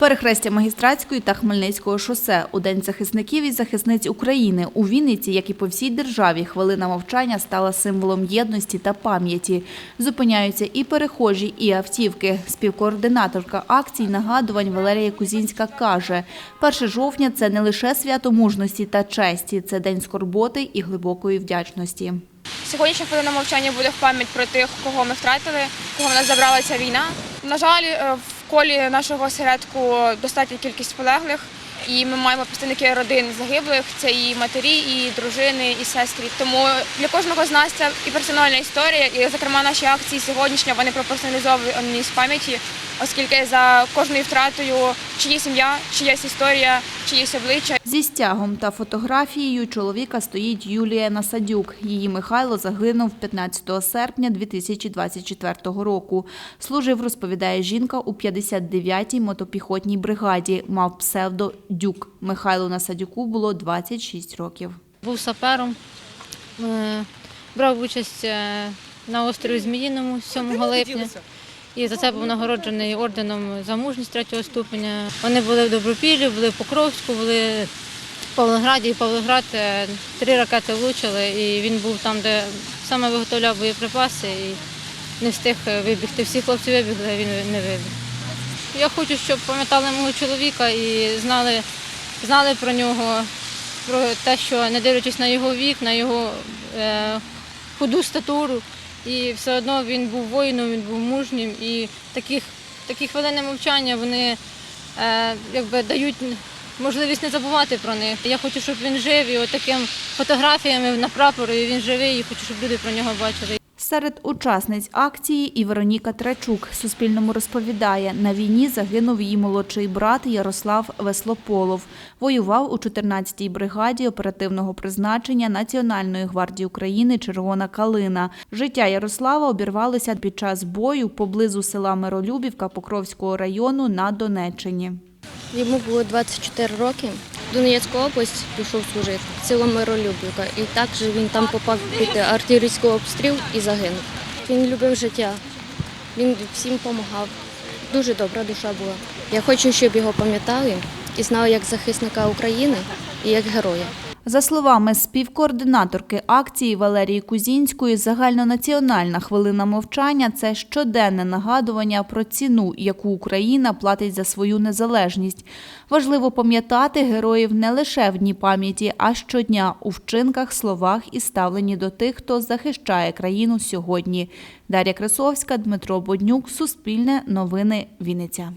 Перехрестя магістратської та Хмельницького шосе у День захисників і захисниць України у Вінниці, як і по всій державі, хвилина мовчання стала символом єдності та пам'яті. Зупиняються і перехожі, і автівки. Співкоординаторка акцій нагадувань Валерія Кузінська каже: 1 жовтня це не лише свято мужності та честі, це день скорботи і глибокої вдячності. Сьогоднішня хвилина мовчання буде в пам'ять про тих, кого ми втратили, кого в нас забрала ця війна. На жаль, е, в колі нашого осередку достатня кількість полеглих, і ми маємо представники родин загиблих. Це і матері, і дружини, і сестри. Тому для кожного з нас це і персональна історія, і зокрема наші акції сьогоднішні вони пропорціоналізовані з пам'яті, оскільки за кожною втратою чиє сім'я, чиясь історія, чиєсь обличчя. Зі стягом та фотографією чоловіка стоїть Юлія Насадюк. Її Михайло загинув 15 серпня 2024 року. Служив, розповідає жінка, у 59-й мотопіхотній бригаді. Мав псевдо Дюк. Михайлу Насадюку було 26 років. Був сапером, е, брав участь е, на острові Зміїному 7 липня. І за це був нагороджений орденом за мужність третього ступеня. Вони були в Добропіллі, були в Покровську, були в Павлограді. І Павлоград е, три ракети влучили, і він був там, де саме виготовляв боєприпаси і не встиг е, вибігти. Всі хлопці вибігли, а він не вибіг. Я хочу, щоб пам'ятали мого чоловіка і знали, знали про нього, про те, що не дивлячись на його вік, на його е, худу статуру, і все одно він був воїном, він був мужнім. І таких, такі хвилини мовчання вони е, якби дають можливість не забувати про них. Я хочу, щоб він жив і от таким фотографіями на прапорі він живий, і хочу, щоб люди про нього бачили. Серед учасниць акції і Вероніка Трачук Суспільному розповідає, на війні загинув її молодший брат Ярослав Веслополов. Воював у 14-й бригаді оперативного призначення Національної гвардії України Червона Калина. Життя Ярослава обірвалося під час бою поблизу села Миролюбівка Покровського району на Донеччині. Йому було 24 роки. В Донецьку область пішов служити, село Миролюбівка. І також він там попав під артилерійський обстріл і загинув. Він любив життя, він всім допомагав. Дуже добра душа була. Я хочу, щоб його пам'ятали і знали як захисника України і як героя. За словами співкоординаторки акції Валерії Кузінської, загальнонаціональна хвилина мовчання це щоденне нагадування про ціну, яку Україна платить за свою незалежність. Важливо пам'ятати героїв не лише в дні пам'яті, а щодня у вчинках, словах і ставленні до тих, хто захищає країну сьогодні. Дар'я Красовська, Дмитро Боднюк, Суспільне, Новини, Вінниця.